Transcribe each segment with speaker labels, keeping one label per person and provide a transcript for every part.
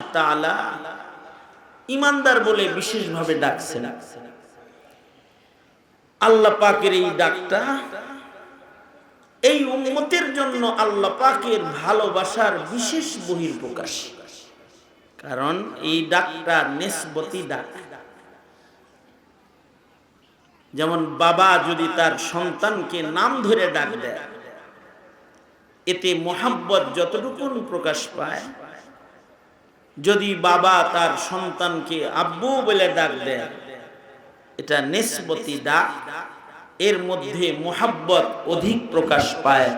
Speaker 1: তাআলা ইমানদার বলে বিশেষভাবে ডাকছেন। আল্লাহ পাকের এই ডাকটা এই উম্মতের জন্য আল্লাহ পাকের ভালোবাসার বিশেষ বহির প্রকাশ কারণ এই ডাকটা নেসবতি ডাক। যেমন বাবা যদি তার সন্তানকে নাম ধরে ডাক দেয়, এতে মোহাব্বত যতটুকুন প্রকাশ পায় যদি বাবা তার সন্তানকে আব্বু বলে ডাক দেয়, এটা নিসবতি ডাক এর মধ্যে মোহাব্বত অধিক প্রকাশ পায়।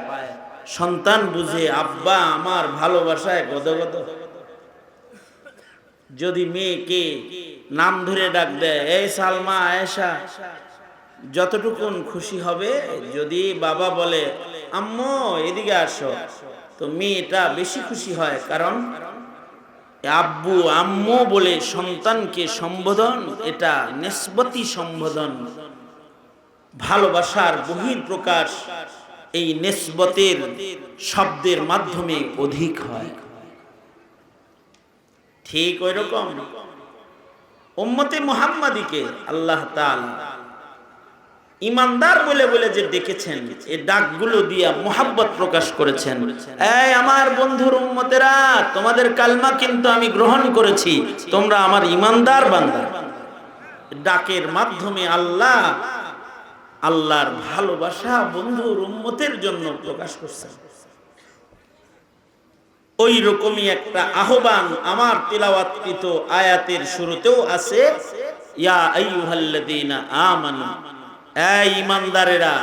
Speaker 1: সন্তান বুঝে, আব্বা, আমার ভালোবাসায় গদগদ যদি মেয়েকে নাম ধরে ডাক দেয়, এই সালমা, আয়েশা, যতটুকুন খুশি হবে, যদি বাবা বলে, আম্মু, এদিকে আসো। তো মেয়েটা বেশি খুশি হয়, কারণ আব্বু, আম্মু বলে সন্তানকে সম্বোধন, এটা নিসবতি সম্বোধন। ভালোবাসার বহির প্রকাশ এই নিসবতের শব্দের মাধ্যমে অধিক হয়। ঠিক ওই রকম উম্মতে মুহাম্মাদিকে আল্লাহ তাআলা ইমানদার বলে বলে যে ডেকেছেন এই ডাকগুলো দিয়া মোহাব্বত প্রকাশ করেছেন। এই আমার বন্ধুর উম্মতেরা, তোমাদের কালমা কিন্তু আমি গ্রহণ করেছি, তোমরা আমার ইমানদার বান্দা। ডাকের মাধ্যমে আল্লাহ আল্লাহর ভালোবাসা বন্ধুর উম্মতের জন্য প্রকাশ করছেন। ওই রকমই একটা আহ্বান আমার তিলাওয়াতকৃত আয়াতের শুরুতেও আছে, ইয়া আইয়ুহাল্লাযীনা আমানু এই ইমানদারেরা,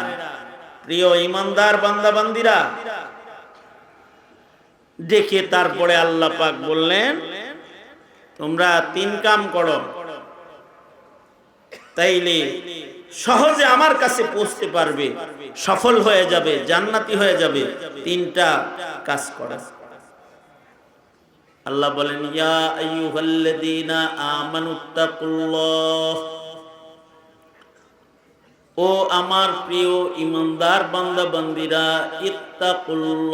Speaker 1: প্রিয় ইমানদার বান্দা বান্দিরা দেখে তারপরে আল্লাহ পাক বললেন, তোমরা তিন কাম করো। তাইলে সহজে আমার কাছে পৌঁছতে পারবে, সফল হয়ে যাবে, জান্নাতি হয়ে যাবে, তিনটা কাজ করা। আল্লাহ বলেন, ইয়া আইয়ুহাল্লাযীনা আমানুত্তাকুল্লাহ ও আমার প্রিয় ইমানদার বান্দা বান্দিরা ইত্তাকুল্লাহ।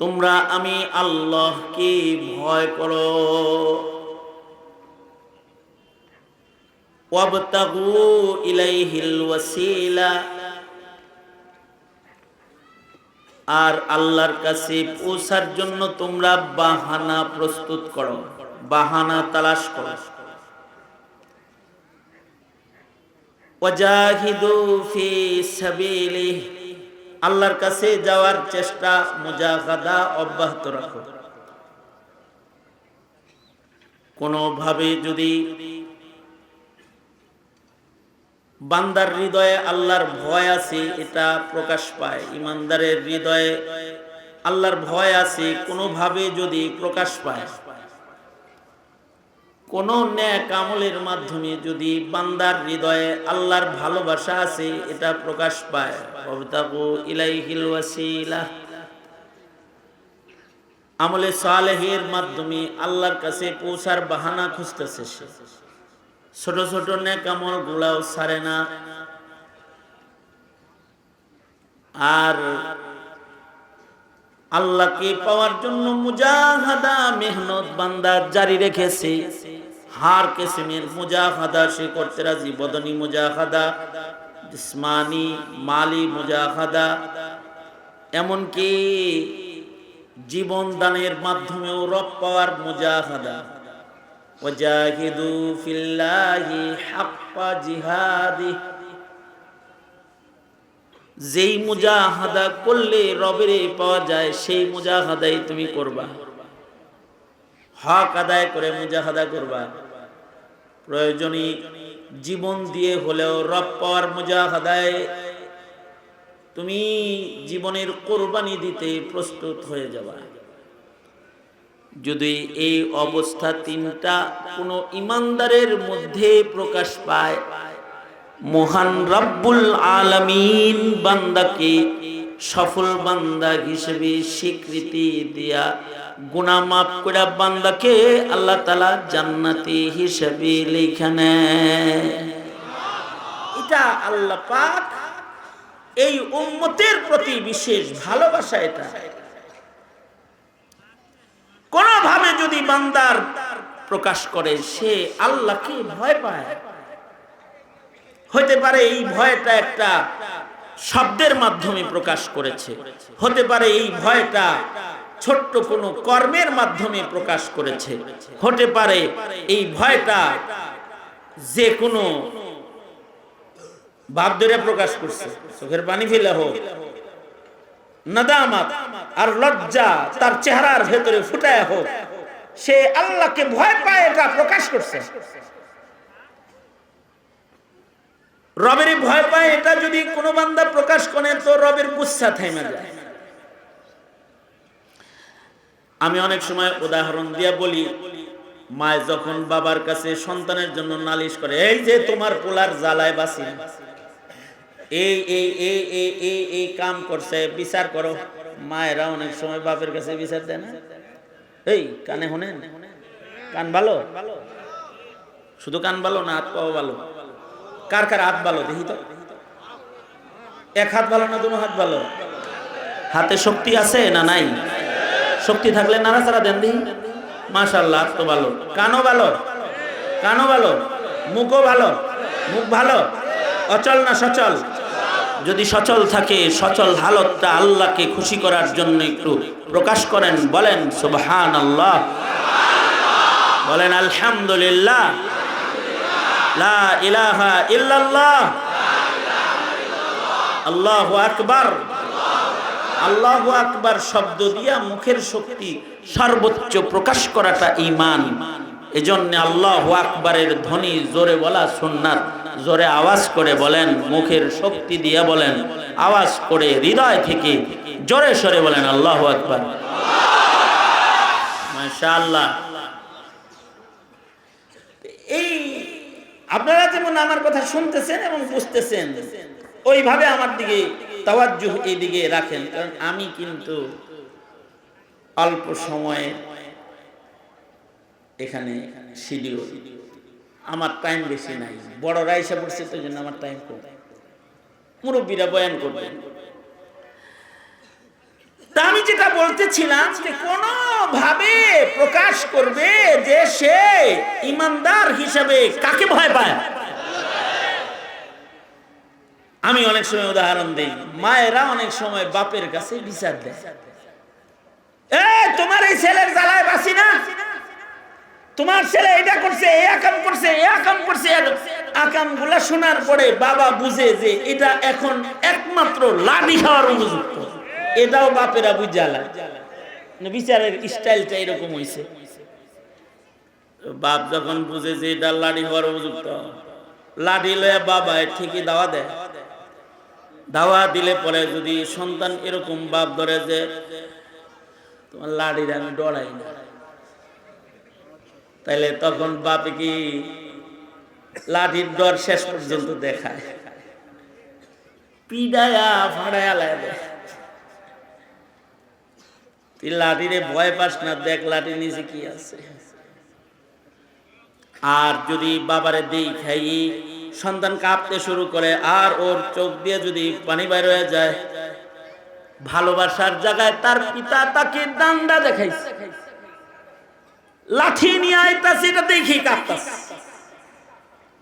Speaker 1: তোমরা আমি আল্লাহকে ভয় করো। ওয়াবতাগু ইলাইহিল ওয়াসিলা। আর আল্লাহর কাছে পৌঁছার জন্য তোমরা বাহানা প্রস্তুত করো, বাহানা তালাশ করো। আল্লাহর কাছে যাওয়ার চেষ্টা, মুজাহাদা অব্যাহত রাখো। কোনোভাবে যদি বান্দার হৃদয়ে আল্লাহর ভয় আছে, এটা প্রকাশ পায়। ইমানদারের হৃদয়ে আল্লাহর ভয় আছে, কোনোভাবে যদি প্রকাশ পায়। কোন ন্যাক আমলের মাধ্যমে যদি বান্দার হৃদয়ে আল্লাহর ভালোবাসা আছে, এটা প্রকাশ পায়। আমলে সালেহের মাধ্যমে আল্লাহর কাছে পৌঁছার বাহানা খুঁজতেছে সে। ছোট ছোট ন্যাক আমল গুলাও সারে না। আর আল্লাহকে পাওয়ার জন্য মুজাহাদা মেহনত বান্দা জারি রেখেছে। হার কেসিমের মুজাহাদা, সে করতে রাজি, বদনী মুজাহাদা, জিসমানি, মালি মুজাহাদা। এমনকি জীবন দানের মাধ্যমেও রব পাওয়ার মুজাহাদা। ওয়াজাহিদু ফিল্লাহি হাক্কা জিহাদি। যেই মুজাহাদা করলে রবের পাওয়া যায়, সেই মুজাহাদাই তুমি করবা। হক আদায় করে মুজাহাদা করবা। প্রয়োজনী জীবন দিয়ে হলেও রব পাওয়ার মুজাহাদায় তুমি জীবনের কোরবানি দিতে প্রস্তুত হয়ে যাবা। যদি এই অবস্থা তিনটা কোনো ইমানদারের মধ্যে প্রকাশ পায় মহান রব্বুল আলমিন বান্দাকে সফল বান্দা হিসেবে স্বীকৃতি দিয়া গুণা মাফ করে বান্দাকে আল্লাহ তালা জান্নাতি হিসেবে লিখানে এটা আল্লাহ পাক এই উম্মতের প্রতি বিশেষ ভালোবাসা এটা। কোনোভাবে যদি বান্দার প্রকাশ করে, সে আল্লাহকে ভয় পায়। হতে পারে এই ভয়টা একটা শব্দের মাধ্যমে প্রকাশ করেছে। হতে পারে এই ভয়টা ছোট্ট কোনো কর্মের মাধ্যমে প্রকাশ করেছে। হতে পারে এই ভয়টা যে কোনো ভাব ধরে প্রকাশ করছে। চোখের পানি ফেলে হোক, নাদামাত আর লজ্জা তার চেহারার ভেতরে ফুটায় হোক, সে আল্লাহকে ভয় পায় এটা প্রকাশ করছে। রবের ভয় পায়, এটা যদি কোনো বান্দা প্রকাশ করে, তো রবের গুচ্ছা থাইমা যায়। আমি অনেক সময় উদাহরণ দিয়া বলি, মায় যখন বাবার কাছে সন্তানের জন্য নালিশ করে, এই যে তোমার পোলার জ্বালায় বাসি, এই এই এই এই এই এই কাম করছে, বিচার করো। মায়েরা অনেক সময় বাপের কাছে বিচার দেয় না। এই, কানে শোনেন, কান ভালো? শুধু কান ভালো না, হাত পাও ভালো। কার কার হাত ভালো দেখি তো? এক হাত ভালো না দুনো হাত ভালো? হাতে শক্তি আছে না নাই? শক্তি থাকলে নাড়াচাড়া দেন দিই মাশাল্লাহ হাত তো ভালো। কানও ভালো? কানও ভালো? মুখও ভালো? মুখ ভালো? অচল না সচল? যদি সচল থাকে, সচল হালতটা আল্লাহকে খুশি করার জন্য একটু প্রকাশ করেন, বলেন সুবহান আল্লাহ বলেন, আলহামদুলিল্লাহ। লা ইলাহা ইল্লাল্লাহ। আল্লাহু আকবার। আকবার শব্দ দিয়া মুখের শক্তি সর্বোচ্চ প্রকাশ করাটা ঈমান। এজন্য আল্লাহু আকবারের ধ্বনি জোরে বলা সুন্নাত, জোরে আওয়াজ করে বলেন, মুখের শক্তি দিয়া বলেন, আওয়াজ করে হৃদয় থেকে জোরে সরে বলেন, আল্লাহু আকবার। মাশাআল্লাহ এই আপনারা যেমন আমার কথা শুনতেছেন এবং বুঝতেছেন, ওইভাবে আমার দিকে তাওয়াজ্জুহ এই দিকে রাখেন। কারণ আমি কিন্তু অল্প সময়ে এখানে সিডিও আমার টাইম বেশি নাই। বড়রা এসে পড়ছে তো জন্য আমার টাইম কম। মুরব্বীরা বয়ান করবেন তা আমি যেটা বলতেছিলাম যে কোনোভাবে প্রকাশ করবে যে সে ইমানদার হিসাবে কাকে ভয় পায়? আমি অনেক সময় উদাহরণ দিই। মায়েরা অনেক সময় বাপের কাছে বিচার দেয়। এ, তোমার এই ছেলের জ্বালায় বাসি না? তোমার ছেলে এটা করছে, এ করছে এ করছে। আকামগুলা শোনার পরে বাবা বুঝে যে এটা এখন একমাত্র লাঠি খাওয়ার উপযুক্ত। এটাও বাপেরা বুঝালা বিচারের স্টাইলটা এরকম হয়েছে বাপ যখন বুঝে যে এটা লাঠি হওয়ার উপযুক্ত লাঠি লয়ে বাবা ঠিকই দাওয়া দেয়। দাওয়া দিলে পরে যদি সন্তান এরকম বাপ ধরে যে, তোমার লাঠির আমি ডরাই না। তাইলে তখন বাপে কি লাঠির ডর শেষ পর্যন্ত দেখায়। পিডায়া ফাড়ায়া লাগে তুই লাঠিরে ভয় পাস না, দেখ লাঠি নিচে কি আছে। আর যদি বাবারে দেই খাই, সন্তান কাঁপতে শুরু করে, আর ওর চোখ দিয়ে যদি পানি বাইর হয়ে যায়, ভালোবাসার জায়গায় তার পিতা তাকে ডান্ডা দেখাইছে। লাঠি নিয়ে আইতাছে, এটা দেখি কাঁপতাছে।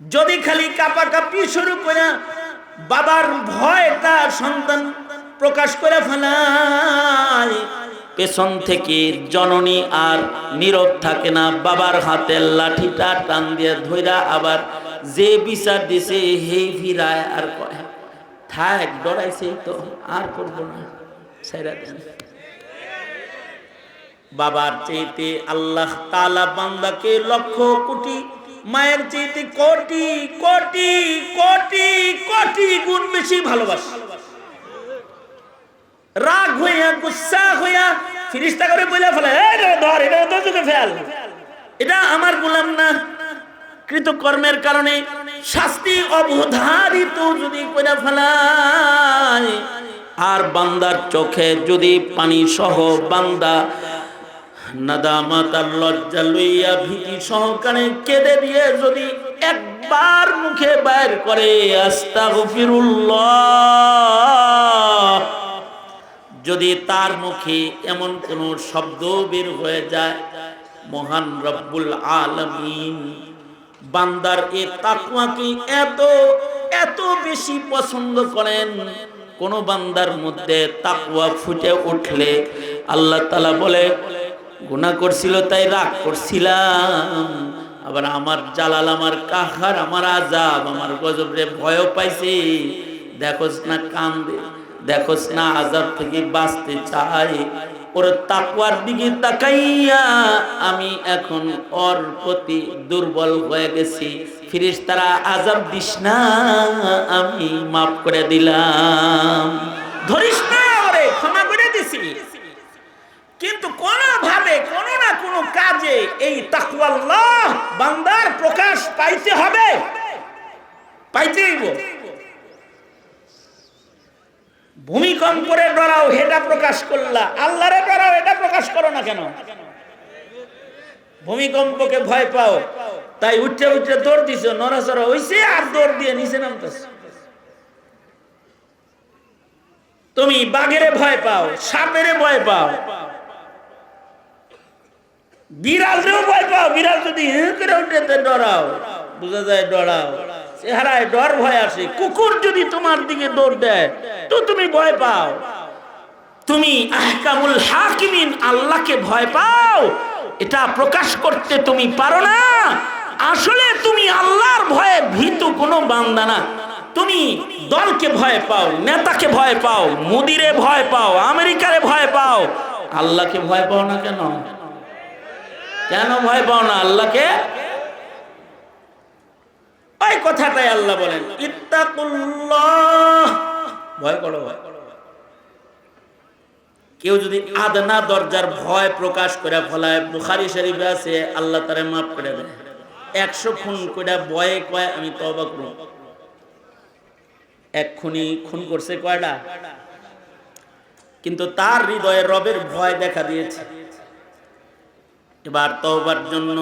Speaker 1: যদি খালি কাপা কাপি শুরু করে, বাবার ভয়টা সন্তান প্রকাশ করে ফেলায় পেছন থেকে জননী আর নীরব থাকে না। বাবার হাতে লাঠিটা টান দিয়ে ধইরা আবার যে বিচার দিছে হেই ফিরায় আর কয়, থাক, ডরাইছে তো, আর করব না দেন। বাবার চেয়েতে আল্লাহ তালা বান্দাকে লক্ষ কোটি, মায়ের চেয়েতে কোটি কোটি কোটি কোটি গুণ বেশি ভালোবাসে। রাগ হইয়া, গুসা হইয়া ফিরিস্তা করে বলে ফেলে ধর এটা দোজকে ফেল। এটা আমার গোলাম না। কৃতকর্মের কারণে শাস্তি অবধারিত যদি করে ফেলায়, আর বান্দার চোখে যদি পানি সহ বান্দা নাদামাত আর লজ্জা লইয়া ভীতি সহকারে কেঁদে দিয়ে যদি একবার মুখে বাইর করে, আস্তাগফিরুল্লাহ যদি তার মুখে এমন কোন শব্দ বের হয়ে যায়, মহান রব্বুল আলামিন, বান্দার এ তাকুয়াকে এত এত বেশি পছন্দ করেন, কোন বান্দার মধ্যে তাকুয়া ফুটে উঠলে আল্লাহ তালা বলে গুণা করছিল তাই রাগ করছিলাম, আবার আমার জালাল, আমার কাহার, আমার আজাব আমার গজব রে ভয় পাইছে, দেখোস না কান্দে। দেখোস না আজাব থেকে বাঁচতে চাই। ওর তাকওয়ার দিকে তাকাইয়া আমি এখন ওর প্রতি দুর্বল হয়ে গেছি। ফিরিস তারা আজাব দিস না, আমি মাফ করে দিলাম। ধরিস না ওরে ক্ষমা করে দিছি। কিন্তু কোন ভাবে কোন না কোন কাজে এই তাকওয়াল্লাহ বান্দার প্রকাশ পাইতে হবে। পাইতেই হইব। ভূমিকম্পরে ডরাও, হেটা প্রকাশ করলা। আল্লাহরে ডরাও এটা প্রকাশ করো না কেন? ভূমিকম্পকে ভয় পাও। তাই উঠে উঠে দৌড় দিছো, নড়াচড়া হইছে আর দৌড় দিয়ে নিচে নামতেছ। তুমি বাঘেরে ভয় পাও, সাপেরে ভয় পাও। বিড়ালরেও ভয় পাও, বিড়াল যদি হেঁ করে উঠে ডরাও, বোঝা যায় ডরাও। চেহারায় ডর ভয় আসে। কুকুর যদি তোমার দিকে দৌড় দেয়, তো তুমি ভয় পাও। তুমি আহকামুল হাকিমিন, আল্লাহকে ভয় পাও। এটা প্রকাশ করতে তুমি পারো না। আসলে তুমি আল্লাহর ভয়ে ভীত কোনো বান্দা না। তুমি দলকে ভয় পাও, নেতাকে ভয় পাও, মুদিরে ভয় পাও, আমেরিকারে ভয় পাও। আল্লাহকে ভয় পাও না কেন? কেন ভয় পাও না? আল্লাহকে ওই কথাটাই আল্লাহ বলেন ভয় করো ভয় করো। কেউ যদি আদনা দরজার ভয় প্রকাশ করে ফলায়, বুখারি শরীফে আছে, আল্লাহ তারে মাফ করে দেয় একশো খুন করে বয়ে কয়, আমি তবা করব এক খুনি খুন করছে কয়টা? কিন্তু তার হৃদয়ে রবের ভয় দেখা দিয়েছে। এবার তওবার জন্য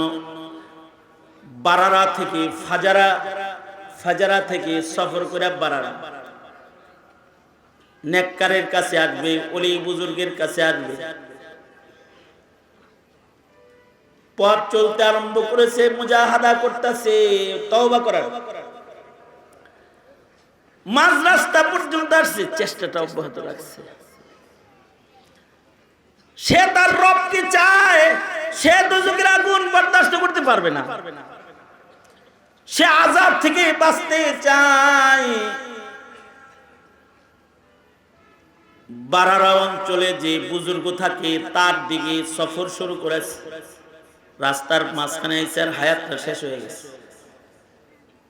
Speaker 1: বারারা থেকে ফাজারা ফাজারা থেকে সফর করে বারারা। নেককারের কাছে আসবে, অলি বুজুর্গের কাছে আসবে। পথ চলতে আরম্ভ করেছে, মুজাহাদা করতেছে, তওবা করার। মাঝ রাস্তা পর্যন্ত আসছে, চেষ্টাটা অব্যাহত রাখছে। সে তার রবকে চায়, সে দুজকের আগুন বরদাস্ত করতে পারবে না। সে আজাদ থেকে বাঁচতে চায়। বারারা অঞ্চলে যে বুজুর্গ থাকে, তার দিকে সফর শুরু করেছে। রাস্তার মাঝখানে এসে আর হায়াতটা শেষ হয়ে গেছে।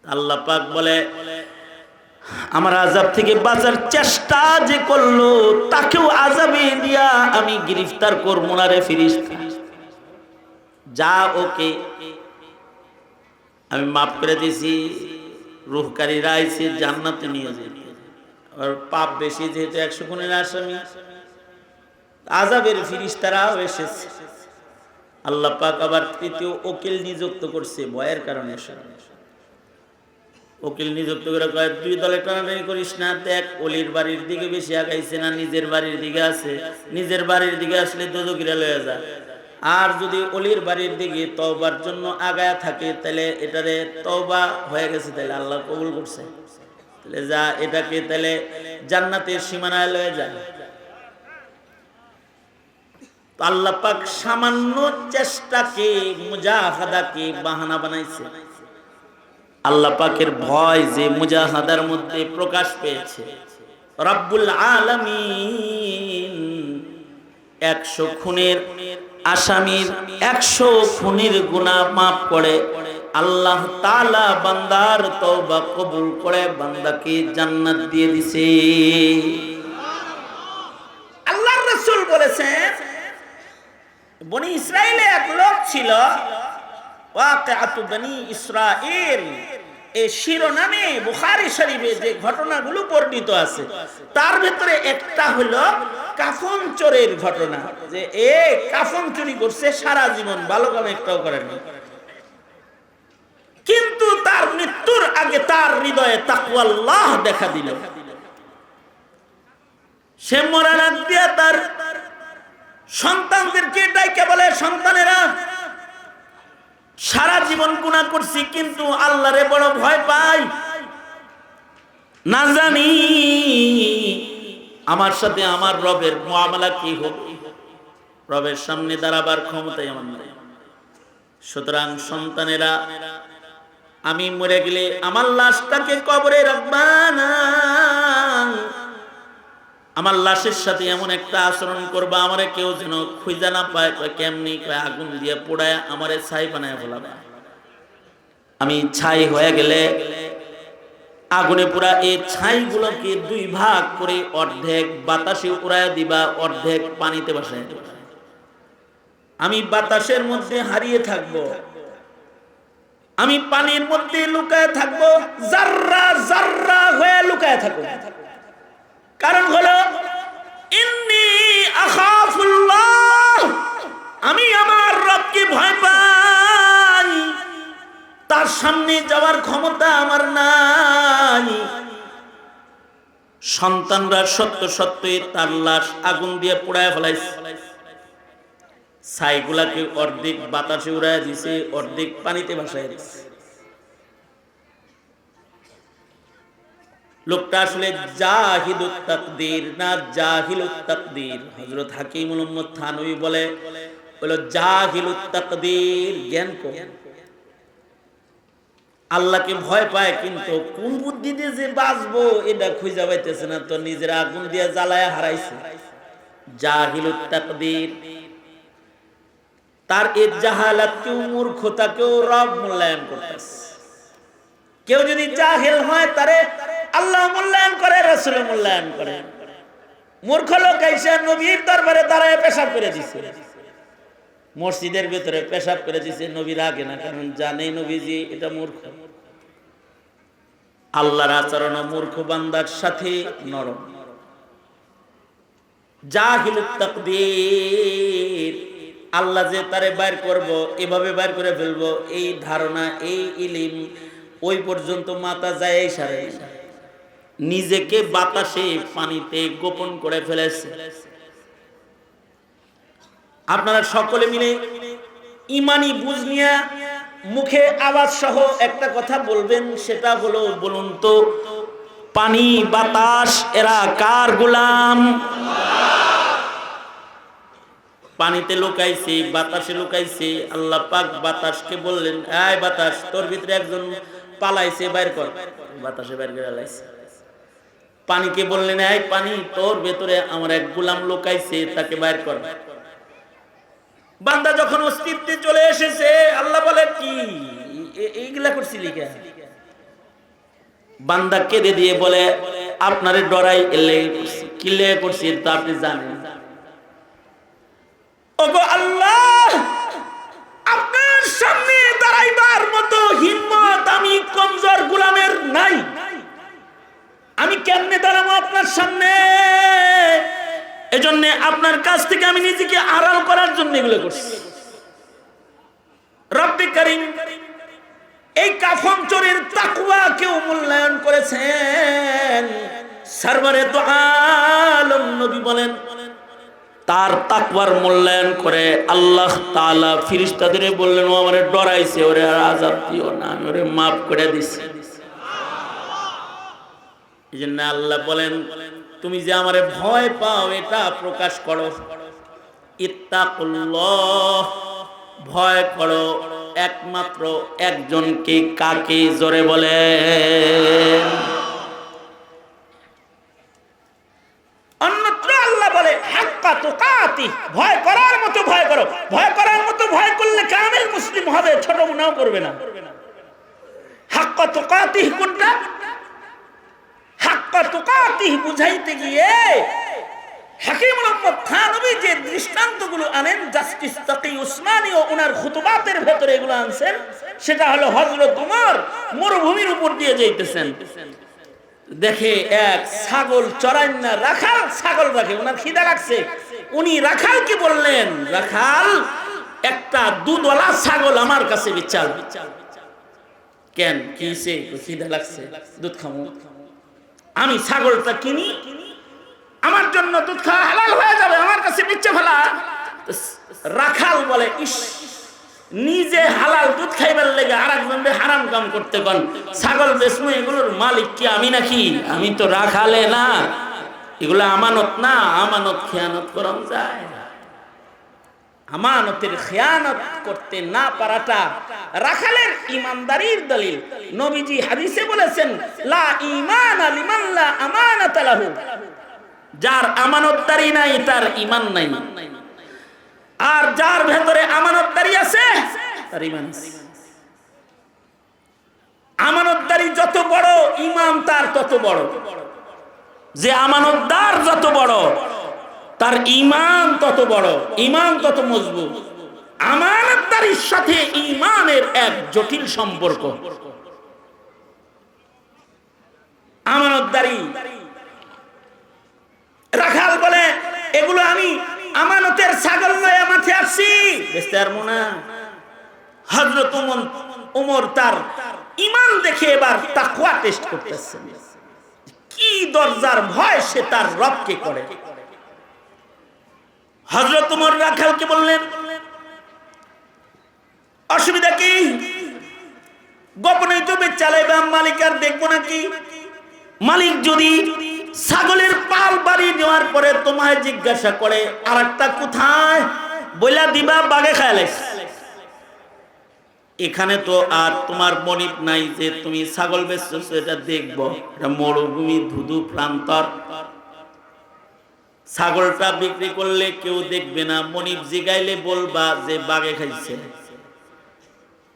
Speaker 1: আল্লাহ পাক বলে, আমার আজাব থেকে বাঁচার চেষ্টা যে করল, তাকেও আজাবে দিয়া আমি গ্রেফতার করব না রে ফিরিস যা ওকে আমি মাফ করে দিয়েছি রুহকারীরা আইসে জান্নাতে নিয়ে যেতে। আর পাপ বেশি যেহেতু একশো খুনের আসামি। আজাবের ফিরিস্তারাও এসেছে। আল্লাহ পাক আবার তৃতীয় ওকিল নিযুক্ত করছে ভয়ের কারণে ওকিল নিযুক্ত করে কয় দুই দলে টানাটানি করিস না, দেখ অলির বাড়ির দিকে বেশি আগাইছে না, নিজের বাড়ির দিকে আছে। নিজের বাড়ির দিকে আসলে দুদকিরা লয়ে যা। আর যদি অলির বাড়ির দিকে তওবার জন্য আগায়া থাকে, তাহলে এটারে তওবা হয়ে গেছে, তাহলে আল্লাহ কবুল করছে। তাহলে যা এটাকে তাহলে জান্নাতের সীমানায় লয়ে যায়। আল্লাহ পাক সামান্য চেষ্টাকে, মুজাহাদাকে বাহানা বানাইছে। আল্লাহ পাকের ভয় যে মুজাহাদার মধ্যে প্রকাশ পেয়েছে। রব্বুল আলামিন একশো খুনের আসামির একশো খুনের গুণা মাফ করে, আল্লাহ তালা বান্দার তওবা কবুল করে বান্দাকে জান্নাত দিয়ে দিছে। আল্লাহর রাসূল বলেছেন, বনি ইসরায়েলে এক লোক ছিল, ওয়াকিআতু বনি ইসরাইল এই শিরোনামে বুখারী শরীফে যে ঘটনাগুলো বর্ণিত আছে, তার ভিতরে একটা হলো কাফন চোরের ঘটনা, যে এ কাফন চুরি করছে সারা জীবন, ভালো কাম একটাও করেনি। কিন্তু তার মৃত্যুর আগে তার হৃদয়ে তাকওয়াল্লাহ দেখা দিল। সে আগ দিয়া তার সন্তানদেরকে ডাইকে বলে? সন্তানেরা করছি, কিন্তু আল্লাহরে বড় ভয় পাই। না জানি আমার সাথে আমার রবের মামলা কি হবে রবের সামনে দাঁড়াবার ক্ষমতাই আমার নাই। সুতরাং সন্তানেরা, আমি মরে গেলে আমার লাশটাকে কবরে রাখবা না। আমার লাশের সাথে এমন একটা আচরণ করবা, আমারে কেউ যেন খুঁজা না পায় কেমনি? আগুন দিয়ে পোড়ায়, আমারে ছাই বানায় ফেলাবে। আমি ছাই হয়ে গেলে আগুনে পুরা এই ছাইগুলোকে দুই ভাগ করে অর্ধেক বাতাসে উড়ায় দিবা, অর্ধেক পানিতে বসায় দিবা। আমি বাতাসের মধ্যে হারিয়ে থাকব। আমি পানির মধ্যে লুকায় থাকব জাররা জাররা হয়ে লুকায় থাকব কারণ হলো আমি আমার রবকে ভয় পাই। তার সামনে যাওয়ার ক্ষমতা আমার নাই। সন্তানরা সত্য সত্যই তার লাশ আগুন দিয়ে পোড়ায় ফেলাইছে। ছাইগুলাকে অর্ধেক বাতাসে উড়ায় দিছে, অর্ধেক পানিতে ভাসায় দিছে। লোকটা আসলে না হাকিম থানভী বলে জ্ঞান আল্লাহকে ভয় পায়, কিন্তু কোন বুদ্ধি দিয়ে যে বাঁচবো এটা খুঁজে পাইতেছে না, তো নিজের আগুন দিয়ে জ্বালায় হারাইছে। জাহিলুত তাকদীর তার এই জাহালাতকেও মূর্খতাকেও রব মূল্যায়ন করতেছে। কেউ যদি জাহেল হয়, তারে আল্লাহ মূল্যায়ন করে, রসুল মূল্যায়ন করে। মূর্খ লোক এসে নবীর দরবারে দাঁড়ায় পেশাব করে দিছে। মসজিদের ভিতরে পেশাব করে দিছে, নবীর আগে না, কারণ জানে নবীজি এটা মূর্খ। আল্লাহর আচরণ মূর্খ বান্দার সাথে নরম। তাকদীর। আল্লাহ যে তারে বাইর করব, এভাবে বাইর করে ফেলব, এই ধারণা, এই ইলিম, ওই পর্যন্ত মাতা যায় এই সারে। নিজেকে বাতাসে পানিতে গোপন করে ফেলেছে। আপনারা সকলে মিলে ইমানি বুঝ নিয়ে মুখে আওয়াজ সহ একটা কথা বলবেন, সেটা হলো বলুন তো, পানি, বাতাস, এরা কার গোলাম? পানিতে লুকাইছে, বাতাসে লুকাইছে, আল্লাহ পাক বাতাসকে বললেন আয় বাতাস, তোর ভিতরে একজন পালাইছে, বাইর কর। বাতাসে বাইর করে লাইছে পানিকে বললেন, এই পানি তোর ভেতরে আমার এক গোলাম লুকাইছে তাকে বাইর কর। বান্দা যখন অস্তিত্বে চলে এসেছে, আল্লাহ বলে, কি? এইগুলা করছিলি কে বান্দা কেঁদে দিয়ে বলে, আপনারে ডরাই, এলে কিলে করছি তা আপনি জানেন। ওগো আল্লাহ, আপনার সামনে দাঁড়াইবার মতো হিম্মত আমি কমজোর গোলামের নাই। আমি কেমনে দাঁড়াবো আপনার সামনে? এজন্য আপনার কাছ থেকে আমি নিজেকে আড়াল করার জন্য এগুলো করছি। রব্বি করিম, এই চোরের তাকুয়া কেউ মূল্যায়ন করেছেন? সার্ভারে তো আলম নবী বলেন, তার তাকবার মূল্যায়ন করে আল্লাহ তাআলা ফিরিস্তাদের বললেন, ও আমারে ডরাইছে, ওরে আজাব দিও না, আমি ওরে মাফ করে দিছি। আল্লাহ বলেন, তুমি যে আমারে ভয় পাও, এটা প্রকাশ করো। ভয় করো। একমাত্র একজনকে কাকে জোরে বলেন? অন্যত্র আল্লাহ বলে ভয় করার মতো ভয় করো। ভয় করার মতো ভয় করলে কামেল মুসলিম হবে, ছোট গুনাহ করবে না। হাক্কা তুকাতি, কোনটা? বুঝাইতে গিয়ে যে দৃষ্টান্তগুলো আনেন ওনার ভেতরে এগুলো আনছেন, সেটা হলো উমর মরুভূমির উপর দিয়ে যাইতেছেন। দেখে এক ছাগল চড়াইন না, রাখাল ছাগল রাখে, ওনার খিদা লাগছে। উনি রাখাল কি বললেন, রাখাল, একটা দুধওয়ালা ছাগল আমার কাছে বিচার। কেন? কিসে খিদা লাগছে। দুধ খামু। আমি ছাগলটা কিনি, আমার জন্য দুধ খাওয়া হালাল হয়ে যাবে, আমার কাছে মিচ্ছে ফেলা রাখাল বলে, ইস, নিজে হালাল দুধ খাইবার লেগে আর একজন হারাম কাম করতে পান ছাগল বেসমু এগুলোর মালিক কি আমি নাকি? আমি তো রাখালে না। এগুলো আমানত না, আমানত খেয়ানত করাম যায় আমানতের খেয়ানত করতে না পারাটা রাখালের ইমানদারির দলিল। নবীজি হাদিসে বলেছেন, লা ঈমান লিমান লা আমানাত লাহু। যার আমানতদারি নাই, তার ঈমান নাই। আর যার ভেতরে আমানতদারি আছে, তার আছে। আমানতদারি যত বড়, ঈমান তার তত বড়। যে আমানতদার যত বড় তার ইমান তত বড় ইমান তত মজবুত? আমানতদারির সাথে ইমানের এক জটিল সম্পর্ক। আমানতদারি। রাখাল বলে, এগুলো আমি আমানতের ছাগল লয়ে মাঠে আসছি। বেচতে পারব না। হজরত উমর তার ইমান দেখে এবার তাকুয়া টেস্ট করতেছে। কি দরজার ভয় সে তার রবকে করে। হজরত উমর রাখালকে বললেন, অসুবিধা কি? গোপনে জমি চালাইবে, মালিক আর দেখব নাকি? মালিক যদি ছাগলের পাল বাড়ি নেওয়ার পরে তোমায় জিজ্ঞাসা করে আর একটা কোথায়? বইলা দিবা, বাগে খায়ালে এখানে তো আর তোমার মনিব নাই যে তুমি ছাগল বেচছো এটা দেখব। এটা মরুভূমি, ধুধু প্রান্তর। ছাগলটা বিক্রি করলে কেউ দেখবে না, মনিব জিগাইলে বলবা যে বাগে খাইছে।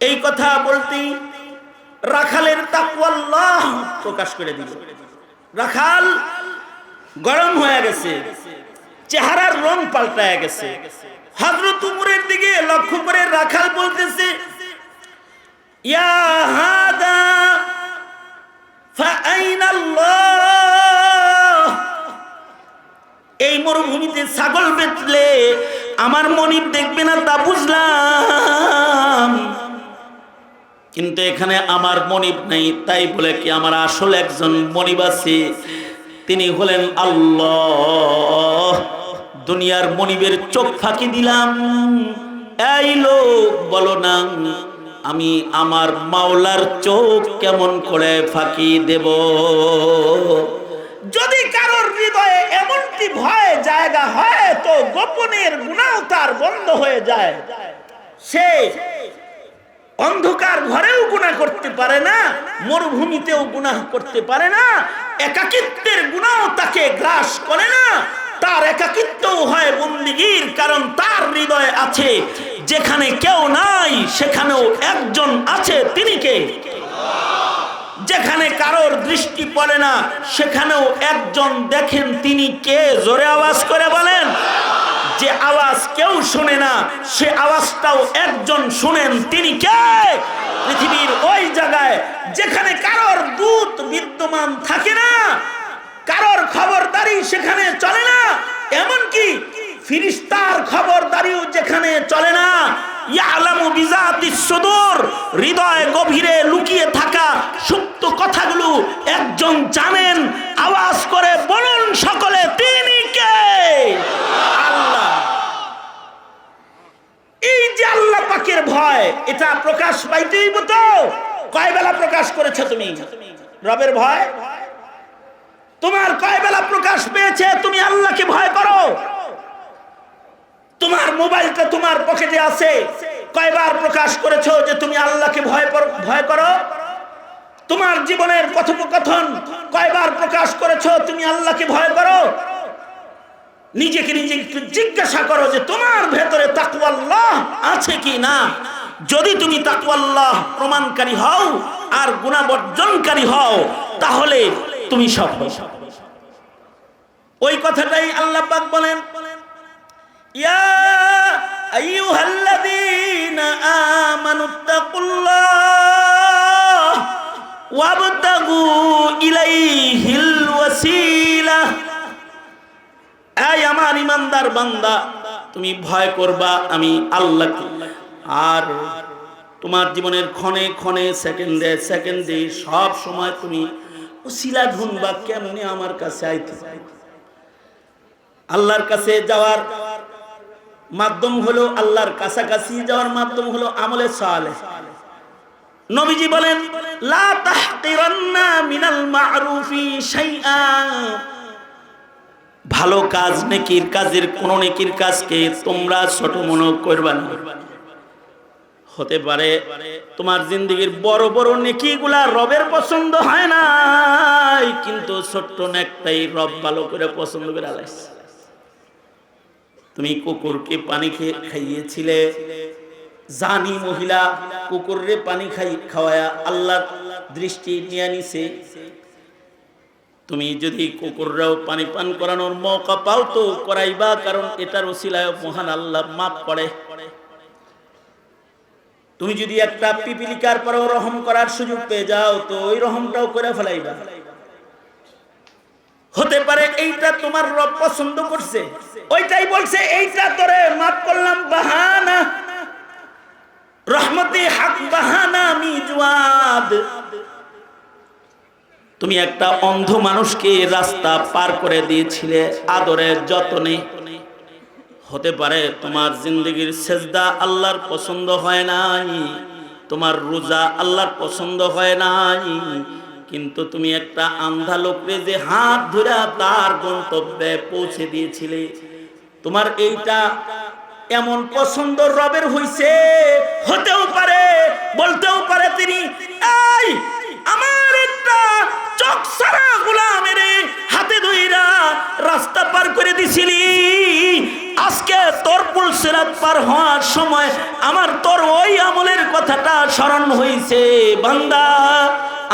Speaker 1: এই কথা বলতেই রাখালের তাকওয়াল্লাহ প্রকাশ করে দিল। রাখাল গরম হয়ে গেছে, চেহারার রং পাল্টায় গেছে। হযরত উমরের দিকে লক্ষ্য করে রাখাল বলতেছে, ইয়া হাদা ফাআইনা আল্লাহ এই মরুভূমিতে ছাগল বেচলে আমার মনিব দেখবে না তা বুঝলাম। কিন্তু এখানে আমার মনিব নেই, তাই বলে কি আমার আসল একজন মনিব আছে। তিনি হলেন আল্লাহ। দুনিয়ার মনিবের চোখ ফাঁকি দিলাম। এই লোক বলো না, আমি আমার মাওলার চোখ কেমন করে ফাঁকি দেব? যদি কারোর হৃদয়ে এমনটি ভয় জায়গা হয়, তো গোপনের গুণাও তার বন্ধ হয়ে যায়। সে অন্ধকার ঘরেও গুণা করতে পারে না, মরুভূমিতেও গুণা করতে পারে না, একাকিত্বের গুণাও তাকে গ্রাস করে না, তার একাকিত্বও হয় বন্দিগির, কারণ তার হৃদয়ে আছে, যেখানে কেউ নাই, সেখানেও একজন আছে তিনি কে? যেখানে কারোর দৃষ্টি পড়ে না, সেখানেও একজন দেখেন তিনি কে? জোরে আওয়াজ করে বলেন। যে আওয়াজ কেউ শুনে না, সে আওয়াজটাও একজন শুনেন, তিনি কে? পৃথিবীর ওই জায়গায় যেখানে কারোর দূত বিদ্যমান থাকে না, কারোর খবরদারি সেখানে চলে না, এমনকি ফিরিস্তার খবরদারিও যেখানে চলে না ইয়ালামু বিজাতিস সুদূর, হৃদয় গভীরে লুকিয়ে থাকা সুপ্ত কথাগুলো একজন জানেন, আওয়াজ করে বলুন সকলে, তিনি কে? আল্লাহ। এই যে আল্লাহ পাকের ভয়, এটা প্রকাশ পাইতেই তো কয় বেলা প্রকাশ করেছ তুমি? রবের ভয়? তোমার কয় বেলা প্রকাশ পেয়েছে? তুমি আল্লাহকে ভয় তোমার মোবাইলটা তোমার পকেটে আছে। কয়বার প্রকাশ করেছ যে তুমি আল্লাহকে ভয় ভয় করো? তোমার জীবনের কথোপকথন কয়বার প্রকাশ করেছ তুমি আল্লাহকে ভয় করো? নিজেকে নিজে একটু জিজ্ঞাসা করো যে তোমার ভেতরে তাকওয়াল্লাহ আছে কি না? যদি তুমি তাকওয়াল্লাহ প্রমাণকারী হও আর গুণাবর্জনকারী হও, তাহলে তুমি সফল। ওই কথাটাই আল্লাহ বলেন ইয়া আইয়ুহাল্লাযীনা আমানুত্তাকুল্লাহ ওয়াবতাগু ইলাইহিল আমার ইমানদার বান্দা, তুমি ভয় করবা, আমি আল্লাহকে আর তোমার জীবনের ক্ষণে ক্ষণে, সেকেন্ডে সেকেন্ডে, সব সময় তুমি উসিলা ঢুনবা কেমনে আমার কাছে আইতে। আল্লাহর কাছে যাওয়ার মাধ্যম হলো আল্লাহর কাছাকাছি যাওয়ার মাধ্যম হলো আমলে সালে। নবীজি বলেন, লা তাহকিরান্না মিনাল মারুফি শাইআ। ভালো কাজ নেকির কাজের কোন নেকির কাজকে তোমরা ছোট মনে করবা না। হতে পারে তোমার জিন্দগির বড় বড় নেকিগুলা রবের পছন্দ হয় না কিন্তু ছোট্ট নেকটাই রব ভালো করে পছন্দ করে আলাইছে। তুমি কুকুরকে পানি খেয়ে খাইয়েছিলে। জানি মহিলা, কুকুররে পানি খাই, খাওয়ায়া আল্লাহর দৃষ্টি নিয়ে নিছে। তুমি যদি কুকুররাও পানি পান করানোর মৌকা পাও তো করাইবা, কারণ এটার ওসিলায় মহান আল্লাহ মাফ করে। তুমি যদি একটা পিপিলিকার পরেও রহম করার সুযোগ পেয়ে যাও, তো ওই রহমটাও করে ফেলাইবা। হতে পারে এইটা তোমার রব পছন্দ করছে। ওইটাই বলছে, এইটা তোরে মাফ করলাম, বাহানা। রহমতে হাক বাহানা আমি জুয়াদ। তুমি একটা অন্ধ মানুষকে রাস্তা পার করে দিয়েছিলে, আদরের যতনে। হতে পারে তোমার জিন্দগির সেজদা আল্লাহর পছন্দ হয় নাই, তোমার রোজা আল্লাহর পছন্দ হয় নাই কিন্তু তুমি একটা আন্ধা লোকরে যে হাত ধরে তার গন্তব্যে পৌঁছে দিয়েছিলে। তোমার এইটা এমন পছন্দ রবের হইছে? হতেও পারে, বলতেও পারে তিনি, এই, আমার একটা চোখ সারা গোলামের হাতে ধইরা রাস্তা পার করে দিছিলি। আজকে তোর পুলসিরাত পার হওয়ার সময় আমার তোর ওই আমলের কথাটা স্মরণ হইছে, বান্দা।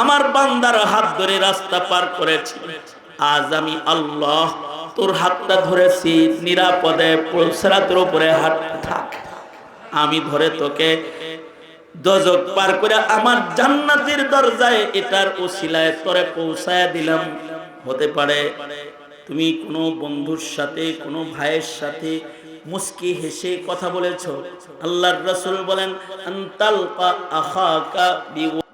Speaker 1: আমার বান্দার হাত ধরে রাস্তা পার করেছি। আজ আমি আল্লাহ তোর হাতটা ধরেছি, নিরাপদে পুলসিরাতের উপরে হাত থাক। আমি ধরে তোকে দজক পার করে আমার জান্নাতের দরজায় এটার ওসিলায় তোরে পৌঁছায় দিলাম। হতে পারে তুমি কোনো বন্ধুর সাথে, কোনো ভাইয়ের সাথে মুস্কি হেসে কথা বলেছ? আল্লাহর রাসূল বলেন আন্তালকা আখাকা বি